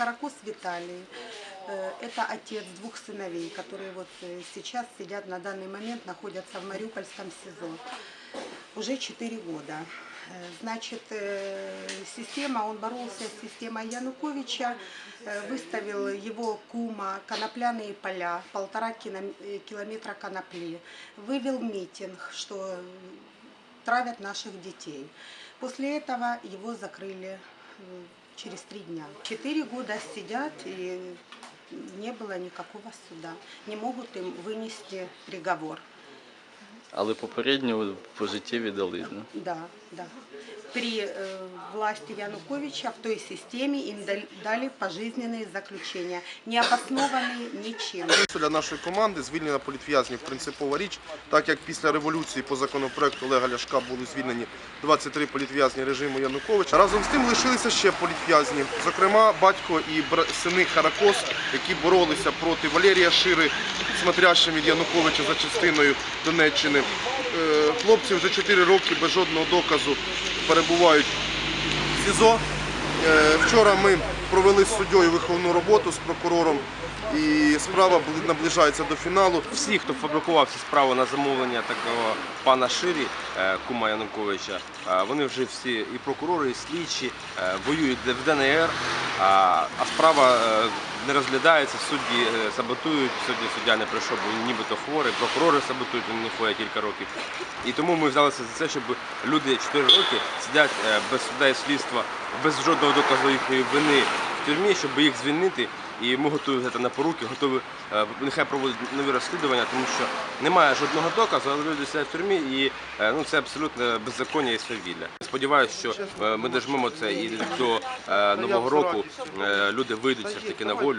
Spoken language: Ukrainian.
Харакос Виталий. Э, Это отец двух сыновей, которые вот э, сейчас сидят на данный момент, находятся в Мариупольском СИЗО. Уже 4 года. Э, Значит, система, он боролся с системой Януковича, выставил его кума, конопляные поля, полтора километра конопли, вывел митинг, что травят наших детей. После этого его закрыли через три дня. Четыре года сидят и не было никакого суда. Не могут им вынести приговор. Але попередньо пожиттєві дали. Да? Да, да. При э, власти Януковича в той системе им дал- дали пожизненные заключения, не обоснованные ничем. Для нашої команди звільнення політв'язнів принципова річ, так як після революції по законопроекту Олега Ляшка були звільнені 23 політв'язні режиму Януковича. Разом з тим лишилися ще політв'язні, зокрема батько і бра- сини Харакос, які боролися проти Валерія Шири, смотрящим від Януковича за частиною Донеччини. Е, Хлопці вже 4 роки без жодного доказу перебувають в СІЗО. Е, Вчора ми провели з суддєю виховну роботу з прокурором, і справа наближається до фіналу. всі, хто фабрикував ці справи на замовлення такого пана Ширі, е, кума Януковича, вони вже всі і прокурори, і слідчі воюють в ДНР, а справа не розглядається, судді е, саботують. Сьогодні суддя не прийшов, бо нібито хворий, прокурори саботують, вони не ходять кілька років. І тому ми взялися за це, щоб люди 4 роки сидять е, без суда і слідства, без жодного доказу їхньої вини в тюрмі, щоб їх звільнити. І ми готові взяти на поруки, готові е, нехай проводять нові розслідування, тому що немає жодного доказу, але люди сидять в тюрмі, і е, ну це абсолютно беззаконня і свавілля. Сподіваюся, що е, ми дожмемо це і до нового року люди вийдуть все ж таки на волю.